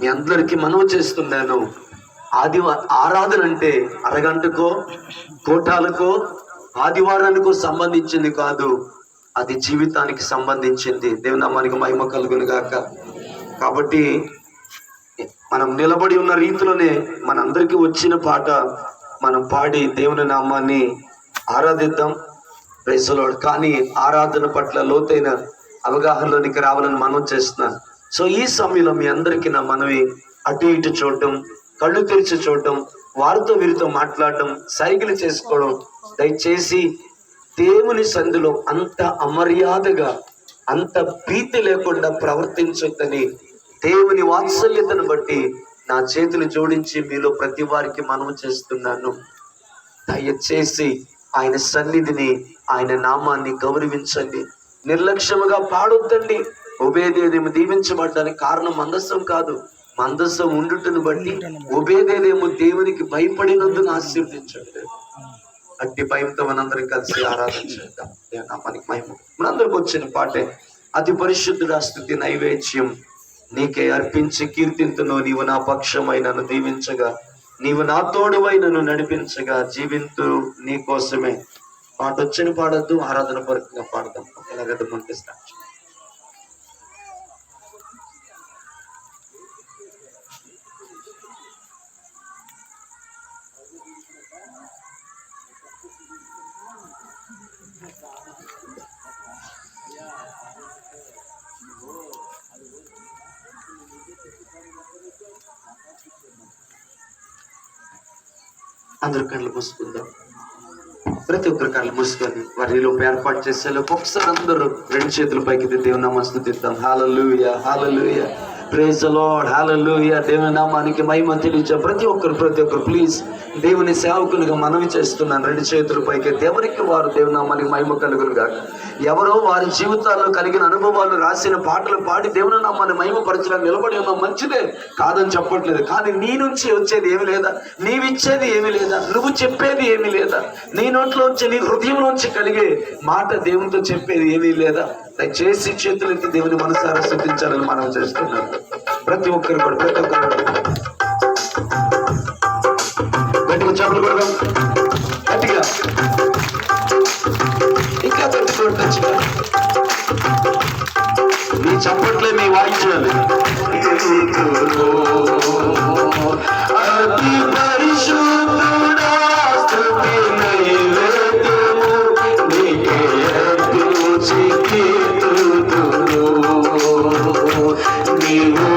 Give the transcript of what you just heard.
మీ అందరికీ మనవి చేస్తున్నాను. ఆదివ ఆరాధన అంటే అరగంటకో కోటాలకో ఆదివారానికో సంబంధించింది కాదు. అది జీవితానికి సంబంధించింది. దేవునామానికి మహిమ కలుగును గాక కాబట్టి మనం నిలబడి ఉన్న రీతిలోనే మనందరికీ వచ్చిన పాట మనం పాడి దేవుని నామాన్ని ఆరాధిద్దాం. ప్రైసలోడు కానీ ఆరాధన పట్ల లోతైన అవగాహనలోనికి రావాలని మనం చేస్తున్నాను సో ఈ సమయంలో మీ అందరికీ నా మనవి అటు ఇటు చూడటం కళ్ళు తెరిచి చూడటం వారితో వీరితో మాట్లాడటం సైకిల్ చేసుకోవడం దయచేసి దేవుని సంధిలో అంత అమర్యాదగా అంత ప్రీతి లేకుండా ప్రవర్తించొద్దని దేవుని వాత్సల్యతను బట్టి నా చేతులు జోడించి మీలో ప్రతి వారికి మనవి చేస్తున్నాను. దయచేసి ఆయన సన్నిధిని ఆయన నామాన్ని గౌరవించండి. నిర్లక్ష్యముగా పాడొద్దండి. ఉభయదేదేమో దీవించబడ్డానికి కారణం మందస్సం కాదు. మందస్సం ఉండుటను బట్టి ఉభయదేదేమో దేవునికి భయపడినందుకు ఆశీర్వదించండి. అట్టి భయంతో మనందరం కలిసి ఆరాధన చేద్దాం. నామానికి మహిమ. మనందరికి వచ్చిన పాటే అతి పరిశుద్ధుడ స్థుతి నైవేద్యం నీకే అర్పించి కీర్తింతును. నీవు నా పక్షమై నన్ను దీవించగా నీవు నా తోడువై నన్ను నడిపించగా జీవింతు నీ కోసమే. పాట వచ్చిన పాడద్దు ఆరాధన పరకంగా పాడదాం. ఎలాగైతే మనకి అందరు కళ్ళు మూసుకుందాం. ప్రతి ఒక్కరి కళ్ళు మూసుకొని వారిలో ఏర్పాటు చేసే ఒకసారి అందరూ రెండు చేతుల పైకి దేవుని నమస్తుతిద్దాం తిద్దాం hallelujah hallelujah praise lord hallelujah దేవుని నామానికి మహిమ తెలియచే ప్రతి ఒక్కరు ప్రతి ఒక్కరు ప్లీజ్ దేవుని సేవకులుగా మనవి చేస్తున్నాను. రెండు చేతుల పైకి. ఎత్తి ఎవరికి వారు దేవుని నామానికి మహిమ కలుగును ఎవరో వారి జీవితాల్లో కలిగిన అనుభవాలు రాసిన పాటలు పాడి దేవుని నామాన్ని మహిమపరచడానికి నిలబడి ఉన్న మంచిదే కాదని చెప్పట్లేదు. కానీ నీ నుంచి వచ్చేది ఏమి లేదా? నీవిచ్చేది ఏమి లేదా? నువ్వు చెప్పేది ఏమి లేదా? నీ నోట్లోంచి నీ హృదయంలోంచి కలిగే మాట దేవునితో చెప్పేది ఏమీ లేదా? దయచేసి చేతులకి దేవుని మనసారా శుద్ధించాలని మనం చేస్తున్నాం. ప్రతి ఒక్కరు కూడా ప్రతి ఒక్కరు గట్టిగా చెప్పులు కొడదాం. గట్టిగా. ఇంకా గట్టి కొట్టచ్చు మీ చప్పట్లే మీ వాయించాలి అతి పరిశుద్ధుడా స్తుతి నీవు